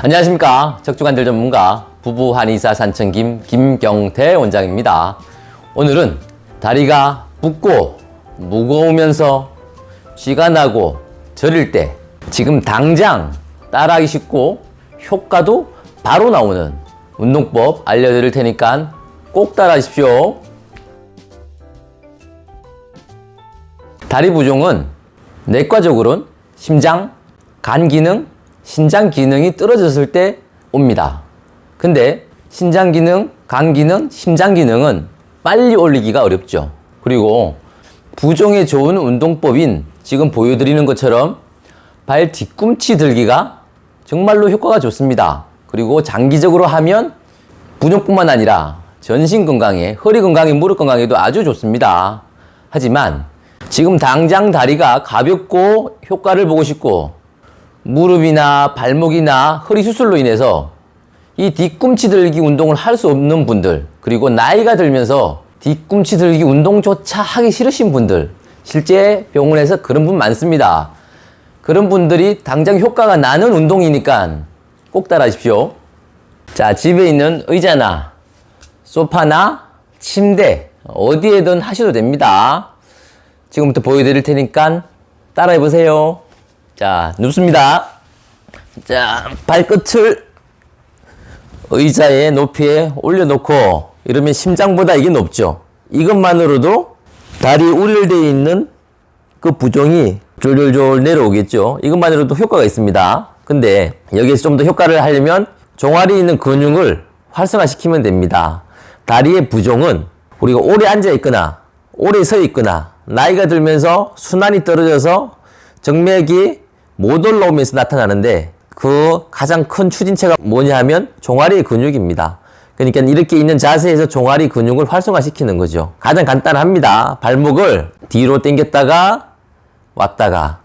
안녕하십니까 적주관절 전문가 부부 한의사 산청김 김경태 원장입니다. 오늘은 다리가 붓고 무거우면서 쥐가 나고 저릴 때 지금 당장 따라하기 쉽고 효과도 바로 나오는 운동법 알려드릴 테니까 꼭 따라하십시오. 다리 부종은 내과적으로는 심장, 간 기능, 신장 기능이 떨어졌을 때 옵니다. 근데 신장 기능, 간 기능, 심장 기능은 빨리 올리기가 어렵죠. 그리고 부종에 좋은 운동법인 지금 보여드리는 것처럼 발 뒤꿈치 들기가 정말로 효과가 좋습니다. 그리고 장기적으로 하면 부종뿐만 아니라 전신 건강에, 허리 건강에, 무릎 건강에도 아주 좋습니다. 하지만 지금 당장 다리가 가볍고 효과를 보고 싶고 무릎이나 발목이나 허리 수술로 인해서 이 뒤꿈치 들기 운동을 할 수 없는 분들 그리고 나이가 들면서 뒤꿈치 들기 운동조차 하기 싫으신 분들 실제 병원에서 그런 분 많습니다. 그런 분들이 당장 효과가 나는 운동이니까 꼭 따라하십시오. 자, 집에 있는 의자나 소파나 침대 어디에든 하셔도 됩니다. 지금부터 보여드릴 테니까 따라해 보세요. 자, 눕습니다. 자, 발끝을 의자의 높이에 올려놓고 이러면 심장보다 이게 높죠. 이것만으로도 다리 우열되어 있는 그 부종이 졸졸졸 내려오겠죠. 이것만으로도 효과가 있습니다. 근데 여기에서 좀 더 효과를 하려면 종아리 있는 근육을 활성화시키면 됩니다. 다리의 부종은 우리가 오래 앉아 있거나 오래 서 있거나 나이가 들면서 순환이 떨어져서 정맥이 못 올라오면서 나타나는데 그 가장 큰 추진체가 뭐냐 하면 종아리 근육입니다. 그러니까 이렇게 있는 자세에서 종아리 근육을 활성화시키는 거죠. 가장 간단합니다. 발목을 뒤로 당겼다가 왔다가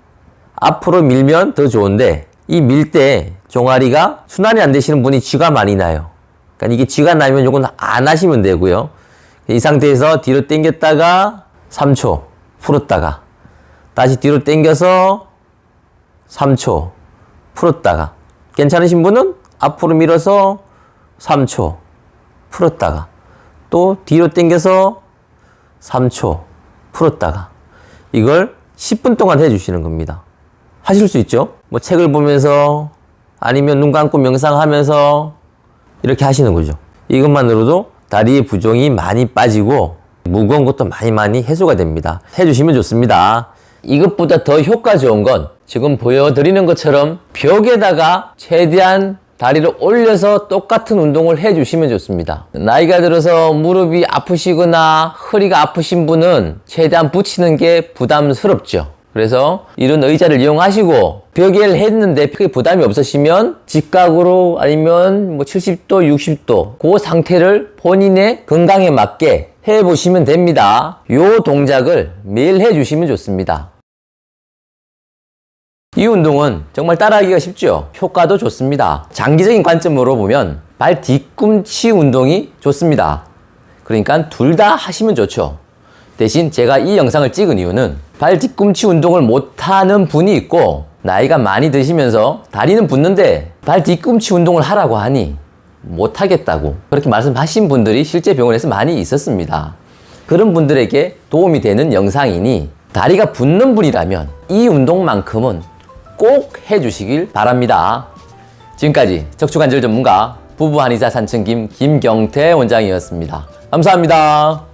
앞으로 밀면 더 좋은데 이 밀 때 종아리가 순환이 안 되시는 분이 쥐가 많이 나요. 그러니까 이게 쥐가 나면 이건 안 하시면 되고요. 이 상태에서 뒤로 당겼다가 3초 풀었다가 다시 뒤로 당겨서 3초 풀었다가 괜찮으신 분은 앞으로 밀어서 3초 풀었다가 또 뒤로 당겨서 3초 풀었다가 이걸 10분 동안 해주시는 겁니다. 하실 수 있죠? 뭐 책을 보면서 아니면 눈 감고 명상하면서 이렇게 하시는 거죠. 이것만으로도 다리의 부종이 많이 빠지고 무거운 것도 많이 많이 해소가 됩니다. 해주시면 좋습니다. 이것보다 더 효과 좋은 건 지금 보여드리는 것처럼 벽에다가 최대한 다리를 올려서 똑같은 운동을 해주시면 좋습니다. 나이가 들어서 무릎이 아프시거나 허리가 아프신 분은 최대한 붙이는 게 부담스럽죠. 그래서 이런 의자를 이용하시고 벽에 했는데 크게 부담이 없으시면 직각으로 아니면 뭐 70도, 60도 그 상태를 본인의 건강에 맞게 해 보시면 됩니다. 요 동작을 매일 해 주시면 좋습니다. 이 운동은 정말 따라하기가 쉽죠. 효과도 좋습니다. 장기적인 관점으로 보면 발 뒤꿈치 운동이 좋습니다. 그러니까 둘 다 하시면 좋죠. 대신 제가 이 영상을 찍은 이유는 발 뒤꿈치 운동을 못하는 분이 있고 나이가 많이 드시면서 다리는 붓는데 발 뒤꿈치 운동을 하라고 하니 못하겠다고 그렇게 말씀하신 분들이 실제 병원에서 많이 있었습니다. 그런 분들에게 도움이 되는 영상이니 다리가 붓는 분이라면 이 운동만큼은 꼭 해주시길 바랍니다. 지금까지 척추관절 전문가 부부 한의사 산청김 김경태 원장이었습니다. 감사합니다.